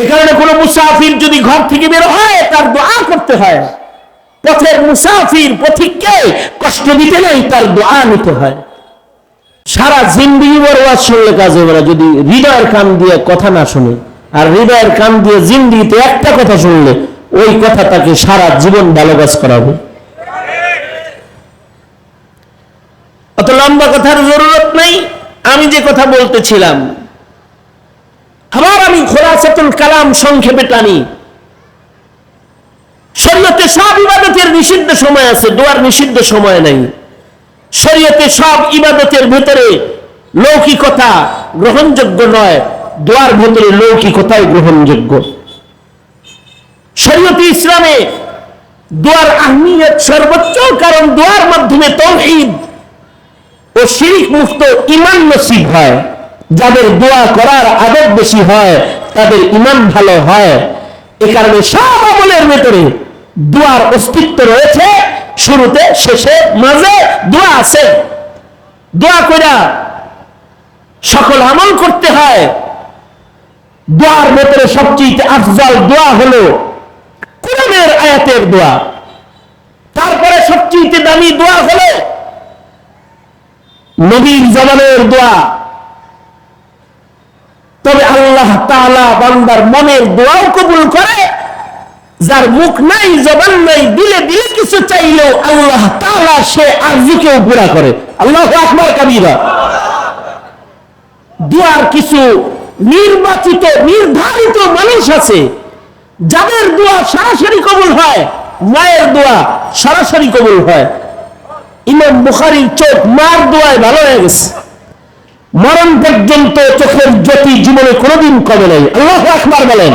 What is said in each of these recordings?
এ কারণে কোনো মুসাফির যদি ঘর থেকে বের হয়, তার দোয়া করতে হয়। পথের মুসাফির, পথিককে কষ্ট দিতে নেই, তার দোয়া নিতে হয়। সারা জিন্দিগি ওয়াজ শুনলে কাজ হবে যদি হৃদয়ের কান দিয়ে কথা না শুনে, আর হৃদয়ের কান দিয়ে জিন্দিগিতে একটা কথা শুনলে, ওই কথা তাকে সারা জীবন ভালো করাবে। অত লম্বা কথার জরুরত নাই। আমি যে কথা বলতেছিলাম আবার আমি খোলাসাতুল কালাম সংক্ষেপে টানি। শরীয়তে সব ইবাদতের নিষিদ্ধ সময় আছে, দোয়ার নিষিদ্ধ সময় নাই। শরীয়তে সব ইবাদতের ভেতরে লৌকিকতা গ্রহণযোগ্য নয়, দোয়ার ভেতরে লৌকিকতাই গ্রহণযোগ্য। শরীয়তে ইসলামে দোয়ার আহমিয়ত সর্বোচ্চ, কারণ দোয়ার মাধ্যমে তৌহিদ ও শিরিক মুক্ত ইমান নসিব হয়। যাদের দোয়া করার আদব বেশি হয়, তাদের ইমান ভালো হয়। এ কারণে সব আমলের ভেতরে দোয়ার অস্তিত্ব রয়েছে। শুরুতে, শেষে, মাঝে দোয়া আছে। দোয়া কইরা সকল আমল করতে হয়। দোয়ার ভেতরে সবচেয়ে আফজাল দোয়া হলো কোরআনের আয়াতের দোয়া। তারপরে সবচেয়ে দামি দোয়া হলো নবীর জবানের দোয়া। তবে আল্লাহ তাআলা বান্দার মনের দোয়াও কবুল করে। যার মুখ নাই, জবান নাই, দিলে দিলে কিছু চাইলেও আল্লাহ তাআলা সে আরজুকেও পুরা করে। আল্লাহ আকবার কাবীরা। দোয়ার কিছু নির্বাচিত, নির্ধারিত মানুষ আছে, যাদের দোয়া সরাসরি কবুল হয়, মায়ের দোয়া সরাসরি কবুল হয়। ইমাম বুখারীর চোখ মার দোয়ায় ভালো হয়ে গেছে। মরণ পর্যন্ত চোখের জ্যোতি জীবনে কোনোদিন কমে নাই। আল্লাহ আকবার বলেন।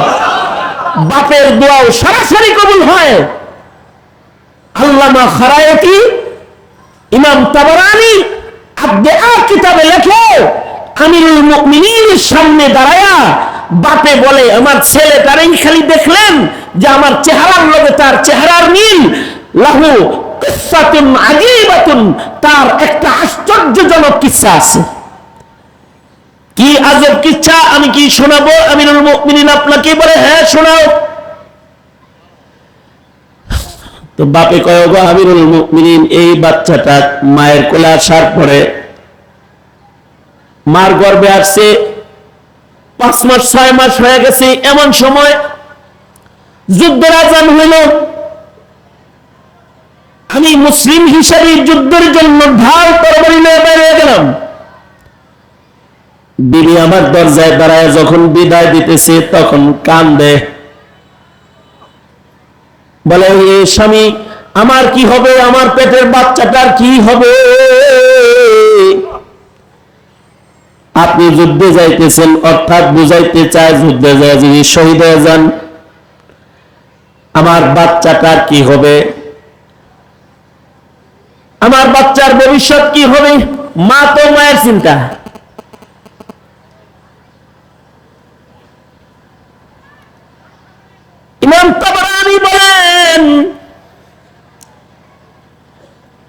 বাপের দোয়াও সরাসরি কবুল হয়। আল্লামা খারায়তি ইমাম তাবারানি আব্দে আর কিতাবে লেখে, আমিরুল মুমিনিনের সামনে দাঁড়ায়া বাপে বলে, আমার ছেলে তারাই খালি দেখলেন যে আমার চেহারার লগে তার চেহারার মিল। লাহু কিসাতুন আজীবাতুন, তার একটা আশ্চর্যজনক কিচ্ছা আছে। কি আজব কিচ্ছা, আমি কি শোনাবো? আমিরুল মুমিনিন আপনাকে বলে হ্যাঁ শোনাও। তো বাপে কয় গো আমিরুল মুমিনিন, এই বাচ্চাটা মায়ের কোলে আসার পরে মার গর্ভে আসছে, পাঁচ মাস, ছয় মাস হয়ে গেছে, এমন সময় যুদ্ধের আজান হইল। আমি মুসলিম হিসাবে যুদ্ধের জন্য ঢাল তরবারি নিয়ে বেরিয়ে গেলাম। বিবি আমার দরজায় দাঁড়ায় যখন বিদায় দিতেছে, তখন কান্দে। বলে স্বামী, আমার কি হবে? আমার পেটের বাচ্চাটার কি হবে? আপনি যুদ্ধে যাইতেছেন, অর্থাৎ বুঝাইতে চায় যুদ্ধে যায় যদি শহীদ হয়ে যান। আমার বাচ্চাটার কি হবে? আমার বাচ্চার ভবিষ্যৎ কি হবে? মা তো মায়ের চিন্তা। ইমাম তাবারানি বলেন,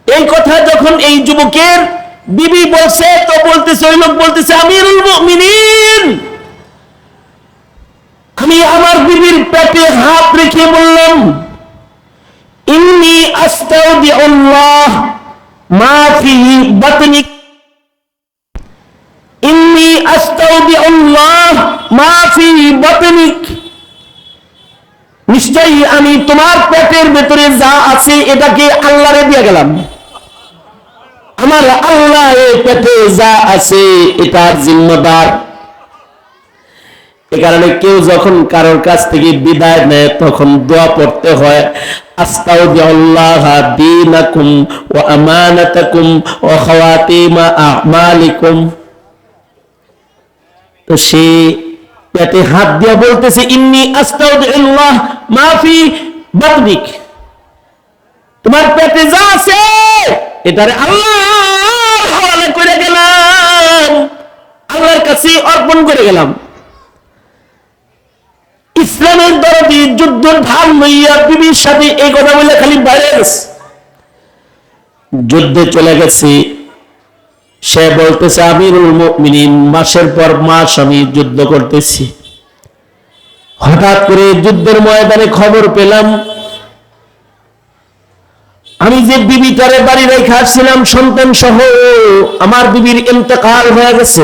এই কথা যখন এই যুবকের বিবি বলছে, তো বলতেছে, ওই লোক বলতেছে, আমিরুল মুমিনিন। আমি আমার বিবির পেটে হাত রেখে বললাম, ইন্নি আস্তাউদিউল্লাহ মা ফি বাতনিক ইন্নি আস্তাউদিউল্লাহ মা ফি বাতনিক। নিশ্চয়ই আমি তোমার পেটের ভেতরে যা আছে এটাকে আল্লাহরে দিয়ে গেলাম। আমার আল্লাহ পেটে যা আছে এটার জিম্মদার। এ কারণে কেউ যখন কারোর কাছ থেকে বিদায় নেয়, তখন দোয়া পড়তে হয় পেটে হাত দিয়ে বলতেছে, ইন্নি আস্তাউদ্দিল্লাহ মাফি বাতনিক তোমার পেটে যা আছে, এটারে আল্লাহ হাওয়ালে করে গেলাম। আল্লাহর কাছে অর্পণ করে গেলাম। ইসলামের দরদি যুদ্ধ ঢাল লইয়া বিবির সাথে এই কথা বলে খালি বাইরে গেছে। যুদ্ধে চলে গেছি সে বলতেছে মুমিনিন, মাসের পর মাস আমি যুদ্ধ করতেছি। হঠাৎ করে যুদ্ধের ময়দানে খবর পেলাম, আমি যে বিবিটারে বাড়ি রেখে আসছিলাম, সন্তান সহ, আমার বিবির ইন্তেকাল হয়ে গেছে।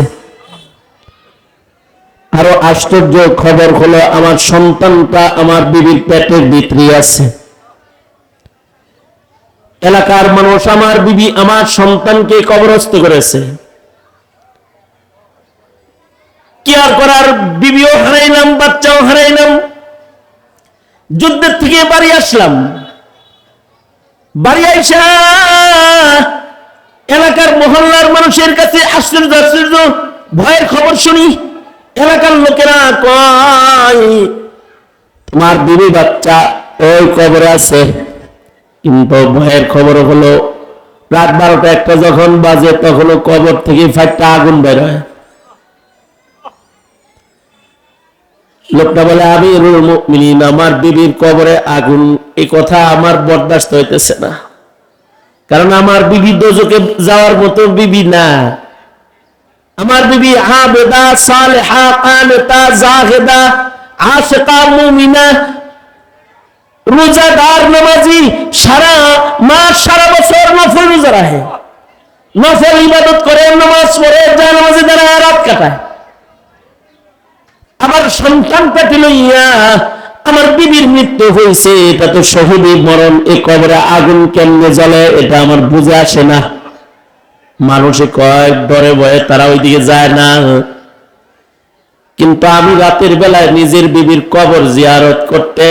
আরও আশ্চর্য খবর হলো, আমার সন্তানটা আমার বিবির পেটের ভিতরে আছে। এলাকার মানুষ, আমার বিবি আমার সন্তানকে কবরস্থ করেছে। কি আর করার, বিবিও হারাইলাম, বাচ্চাও হারাইলাম। যুদ্ধের থেকে বাড়ি আসলাম। বাড়ি আইসা এলাকার মহল্লার মানুষের কাছে আশ্চর্য আশ্চর্য ভয়ের খবর শুনি। এলাকার লোকেরা কয়, তোমার বিবি বাচ্চা ওই কবরে আছে। কিন্তু ভয়ের খবর হলো, রাত বারোটা একটা যখন বাজে তখনও কবর থেকে ফাইটটা আগুন বের হয়। লোকটা বলে আমি মুমিনিন, আমার বিবির কবরে আগুন এই কথা আমার বরদাস্ত হইতেছে না। কারণ আমার বিবি দোজকে যাওয়ার মতো বিবি না। আমার বিবি আবেদা, সালেহা, কানেতা, জাহেদা, আশিকা, মুমিনা, রোজাদার, নামাজি সারা মাস, সারা বছর নফল রোজা রাখে। নফল ইবাদত করে, নামাজ পড়ে যা নামাজে দাঁড়ায়, রাত কাটায়। আমার সন্তান পেটে লইয়া আমার বিবির মৃত্যু হয়েছে, এটা তো শহীদের মরণ এই কবরে আগুন কেমনে জ্বলে, এটা আমার বুঝে আসে না। মানুষে কয়, ডরে ভয়ে তারা ওইদিকে যায় না। কিন্তু আমি রাতের বেলায় নিজের বিবির কবর জিয়ারত করতে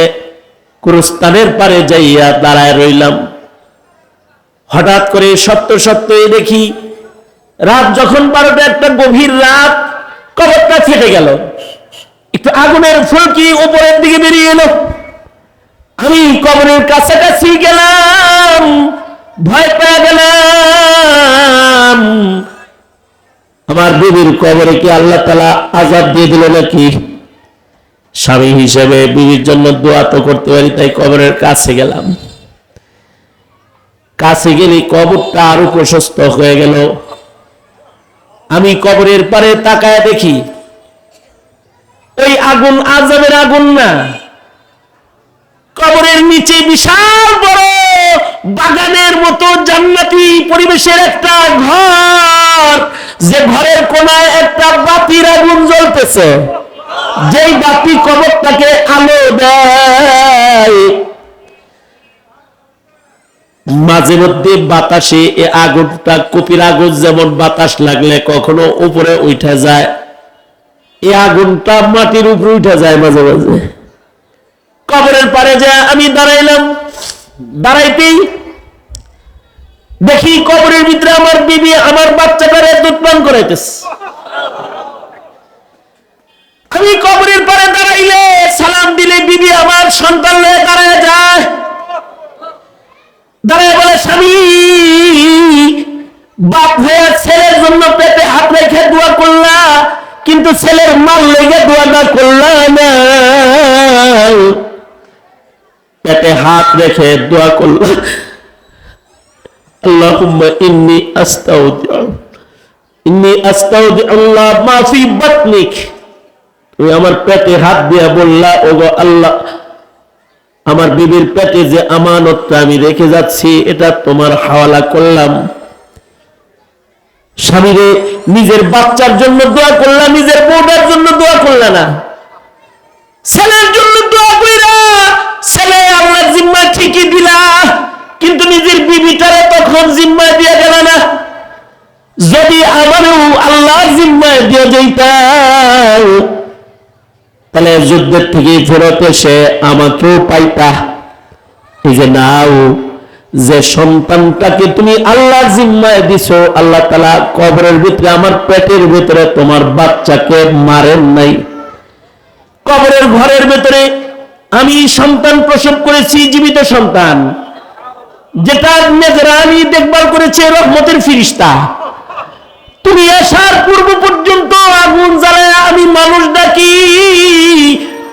কুরস্তানের পারে যাইয়া দাঁড়ায় রইলাম। হঠাৎ করে সত্য সত্যই দেখি রাত যখন বারোটা, একটা গভীর রাত কবরটা ফেটে গেল। একটু আগুনের ফুলকি উপরের দিকে বেরিয়ে এলো। আমি কবরের কাছাকাছি গেলাম, ভয় পেয়ে গেলাম। আমার বিবির কবরে কি আল্লাহ তালা আজাদ দিয়ে দিল নাকি? স্বামী হিসেবে বিবির জন্য দোয়া তো করতে পারি, তাই কবরের কাছে গেলাম। কাছে গেলে কবরটা আরও প্রশস্ত হয়ে গেল। আমি কবরের পারে তাকায় দেখি, ওই আগুন আজাবের আগুন না। কবরের নিচে বিশাল বড় বাগানের মতো জান্নাতি পরিবেশের একটা ঘর, যে ঘরের কোনায় একটা বাতির আগুন জ্বলতেছে। যেই বাতি কবরটাকে আলো দেয়, মাঝে মধ্যে বাতাসে এ আগুনটা, কপির আগুন যেমন বাতাস লাগলে কখনো উপরে উঠে যায় এই আগুনটা মাটির উপরে উঠে যায় মাঝে মাঝে। কবরের পারে যে আমি দাঁড়াইলাম, দাঁড়াইতেই দেখি কবরের ভিতরে আমার বিবি, আমার বাচ্চাটারে দুধ পান করাইতেছে। আমি কবরের পরে দাঁড়াইলে সালাম দিলে বিবি আমার সন্তান নিয়ে দাঁড়ায় যায়। দাঁড়ায় বলে, স্বামী, বাপ হয়ে ছেলের জন্য পেটে হাত রেখে দোয়া করলা, কিন্তু ছেলের মাল লেগে দোয়াটা করলা না। পেটে হাত রেখে দোয়া করলা। আল্লাহুম্মা ইন্নি আস্তাউদিউ ইন্নি আস্তাউদিউ আল্লাহ মা ফি বাতনিক। তুমি আমার পেটে হাত দিয়া বললা, ওগো আল্লাহ, আমার বিবির পেটে যে আমানতটা আমি রেখে যাচ্ছি, এটা তোমার হাওয়ালা করলাম। স্বামীরে নিজের বাচ্চার জন্য দোয়া করলা, নিজের বউটার জন্য দোয়া করলা না। ছেলের জন্য দোয়া কইরা ছেলে আল্লাহ জিম্মা ঠিকই দিলা, কিন্তু নিজের বিবিটারে তখন জিম্মা দিয়ে গেল না। যদি আমারও আল্লাহ জিম্মায় দিয়ে যেতাম তাহলে যুদ্ধের থেকে ফেরত এসে আমাকেও পাইতা এই যে নাও, যে সন্তানটাকে তুমি আল্লাহ জিম্মায় দিছো, আল্লাহ তালা কবরের ভিতরে, আমার পেটের ভিতরে তোমার বাচ্চাকে মারেন নাই। কবরের ঘরের ভেতরে আমি সন্তান প্রসব করেছি, জীবিত সন্তান। যেটা নেগরানি দেখভাল করেছে রহমতের ফিরিস্তা। তুমি আসার পূর্ব পর্যন্ত আগুন জ্বালায় আমি মানুষ ডাকি,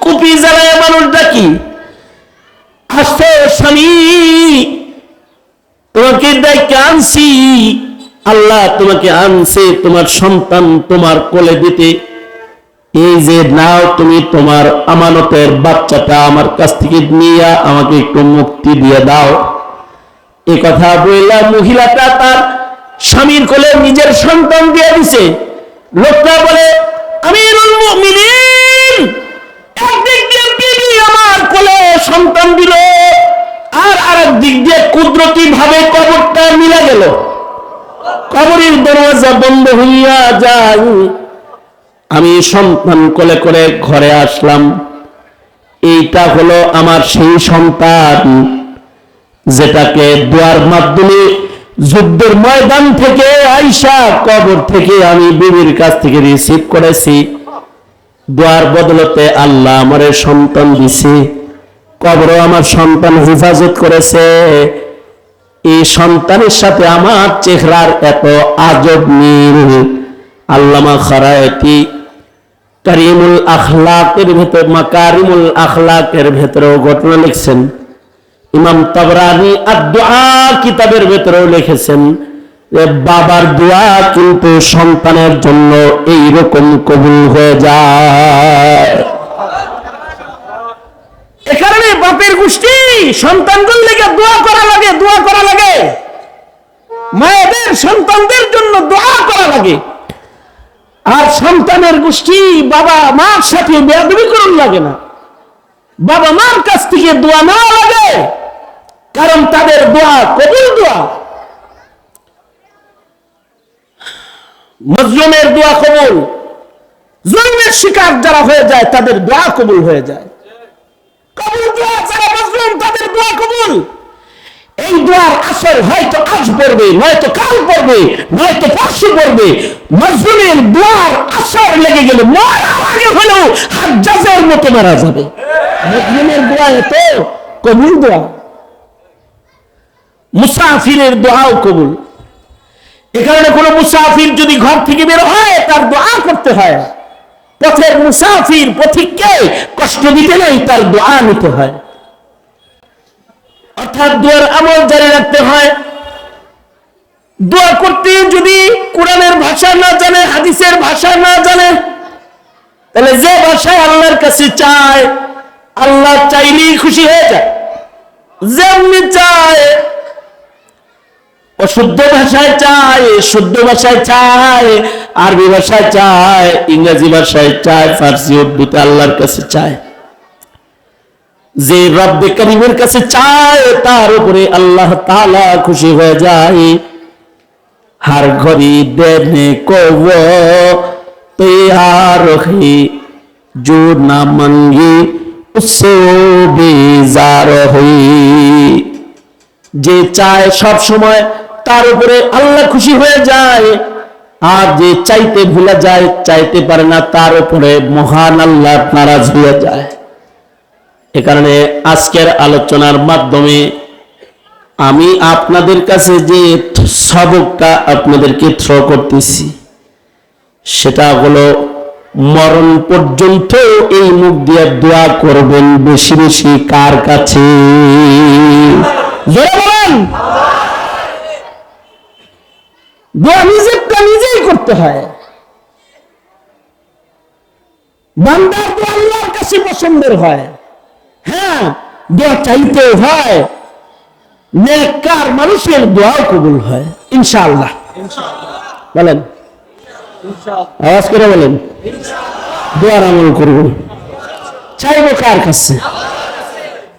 কুপি জ্বালায় মানুষ ডাকি। আসতে স্বামী, তোমাকে দেখে আনছি, আল্লাহ তোমাকে আনছে, তোমার সন্তান তোমার কোলে দিতে। এই যে নাও তুমি তোমার আমানতের বাচ্চাটা আমার কাছ থেকে নিয়ে, আমাকে একটু মুক্তি দিয়ে দাও। এ কথা বললা মহিলাটা তার স্বামীর কোলে নিজের সন্তান দিয়ে দিছে। লোকটা বলে কবরটা মিলে গেল। কবরের বন্ধ হইয়া আমি সন্তান কোলে করে ঘরে আসলাম। এইটা হলো আমার সেই সন্তান, যেটাকে দোয়ার মাধ্যমে যুদ্ধের ময়দান থেকে আইসা কবর থেকে আমি বিবির কাছ থেকে রিসিভ করেছি। দোয়ার বদলতে আল্লাহ আমার সন্তান দিছে। কবরও আমার সন্তান হেফাজত করেছে। এই সন্তানের সাথে আমার চেহারার এত আজব মিল। আল্লামা খারায়তি কারিমুল আখলাকের ভেতর মা কারিমুল আখলাকের ভেতরেও ঘটনা লিখছেন। ইমাম তাবরানি আর দোয়া কিতাবের ভেতরেও লিখেছেন যে, বাবার দোয়া কিন্তু সন্তানের জন্য এই রকম কবুল হয়ে যায়। কারণে বাপের গোষ্ঠী সন্তানদের লেগে দোয়া করা লাগে দোয়া করা লাগে। মায়েদের সন্তানদের জন্য দোয়া করা লাগে। আর সন্তানের গোষ্ঠী বাবা মার সাথে বেয়াদবি করুন লাগে না। বাবা মার কাছ থেকে দোয়া না লাগে। কারণ তাদের দোয়া, কবুল দোয়া। মজলুমের দোয়া কবুল জন্মের শিকার যারা হয়ে যায়, তাদের দোয়া কবুল হয়ে যায়। কবুল দোয়া যারা মজলুম, তাদের দোয়া কবুল। এই দোয়ার আসর হয়তো আজ পড়বে, নয়তো কাল পড়বে, নয়তো পরশু পড়বে। মজলুমের দোয়ার আসর লেগে গেলে মরার আগে হলেও হাজ্জাজের মতো মারা যাবে। মজলুমের দোয়া এত, কবুল দোয়া। মুসাফিরের দোয়াও কবুল। এ কারণে কোনো মুসাফির যদি ঘর থেকে বের হয়, তার দোয়া করতে হয়। পথের মুসাফির পথিককে কষ্ট দিতে নেই, তার দোয়া নিতে হয়। অর্থাৎ দোয়ার আমল জারি রাখতে হয়। দোয়া করতে যদি কোরআনের ভাষা না জানে, হাদিসের ভাষা না জানে, তাহলে যে ভাষায় আল্লাহর কাছে চায়, আল্লাহ চাইলেই খুশি হয়ে যায়। যেমনি চায় শুদ্ধ ভাষায় চায়, শুদ্ধ ভাষায় চায়, আরবি ভাষায় চায়, ইংরেজি ভাষায় চায়, ফার্সি উর্দুতে আল্লাহর কাছে চায়। যে রব্বে করিমের কাছে চায়, তার উপরে আল্লাহ তালা খুশি হয়ে যায়। হার ঘরি দেনে কব, তেয়ার হি জো না মঙ্গি উৎসো বেজার হই যে চায় সব সময় তার উপরে আল্লাহ খুশি হয়ে যায়। আর যে চাইতে ভুলে যায়, চাইতে পারে না, তার উপরে মহান আল্লাহ নারাজ হয়ে যায়। এ কারণে আজকের আলোচনার মাধ্যমে আমি আপনাদের কাছে যে সবকটা আপনাদেরকে থ্রো করতেছি, সেটা হলো, মরণ পর্যন্ত এই মুখ দিয়ে দোয়া করবেন বেশি বেশি কার কাছে জোরে বলেন দোয়া নিজেরটা নিজেই করতে হয়। বান্দার দোয়া আল্লাহর কাছে পছন্দের হয়। হ্যাঁ দোয়া চাইতেও হয়। মানুষের দোয়াও কবুল হয়, ইনশাআল্লাহ। বলেন। আওয়াজ করে বলেন। দোয়ার আমল করব। চাইব কার কাছে?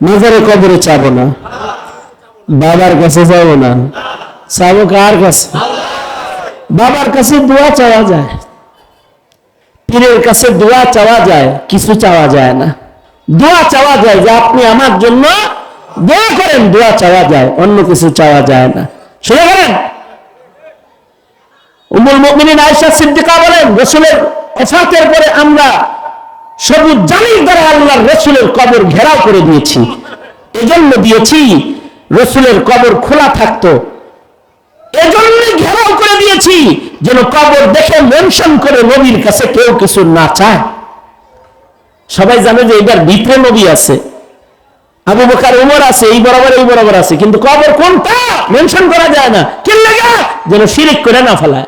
মাজারে কবরে চাবো না। বাবার কাছে যাব না। চাবো কার কাছে? বাবার কাছে দোয়া চাওয়া যায়। পীরের কাছে দোয়া চাওয়া যায়, কিছু চাওয়া যায় না। দোয়া চাওয়া যায় যে আপনি আমার জন্য দোয়া করেন, দোয়া চাওয়া যায়, অন্য কিছু চাওয়া যায় না। শুনে করেন উমুল মুমিনিন আয়েশা সিদ্দিকা বলেন, রসুলের ওফাতের পরে আমরা সবুজ জালির দ্বারা আল্লাহর রসুলের কবর ঘেরাও করে দিয়েছি। এজন্য দিয়েছি, রসুলের কবর খোলা থাকতো। এজন্য ঘেরাও করে দিয়েছি যেন কবর দেখে মেনশন করে নবীর কাছে কেউ কিছু না চায়। সবাই জানে যে এটার ভিতরে নবী আছে। আবু বকার, উমর আছে, এই বরাবর এই বরাবর আছে। কিন্তু কবর কোনটা? মেনশন করা যায় না। কেন লাগা? যেন শিরিক করে না ফেলায়।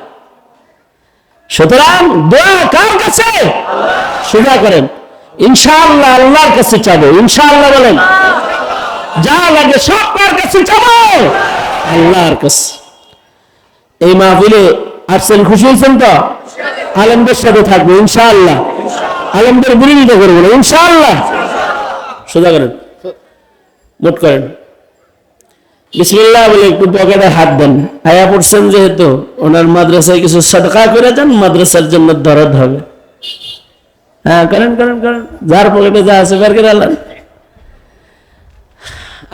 সুতরাং দোয়া কার কাছে? সোজা করেন। ইনশাআল্লাহ আল্লাহর কাছে চাবো। ইনশাআল্লাহ বলেন, যা লাগে সব কার কাছে চাবো? আল্লাহর কাছে। এই মাহফিলে আসছেন খুশি হয়েছেন তো? আলমদের সাথে থাকব, ইনশাআল্লাহ। আলমদের বিরোধিতা করব না, ইনশাআল্লাহ। সোজা করেন। নোট করেন। বিসমিল্লাহ বলে একটু পকেটে হাত দেন। আয়া পড়ছেন যেহেতু, ওনার মাদ্রাসায় কিছু সদকা করে দেন, মাদ্রাসার জন্য দরদ হবে। হ্যাঁ করেন করেন করেন। যার পকেটে যা আছে বের করে।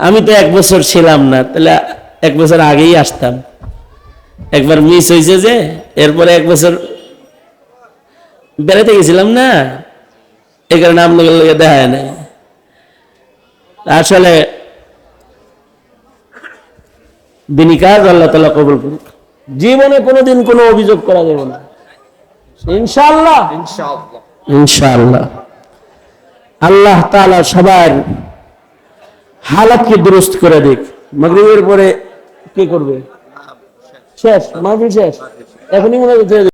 আমি তো এক বছর ছিলাম না, তাহলে এক বছর আগেই আসতাম। একবার মিস হয়েছে যে এরপরে এক বছর বেড়াতে গেছিলাম না এই কারণে আপনাদের লগে দেখা নাই। আসলে দিনী কাজ আল্লাহ তালা কবুল করুক। জীবনে কোনোদিন কোনো অভিযোগ করা যাবে না। ইনশাআল্লাহ। ইনশাআল্লাহ। আল্লাহ তাআলা সবার হালাতকে দুরুস্ত করে দিক। মাগরিবের পরে কি করবে? শেষ মাহফিল শেষ এখনই মনে হচ্ছে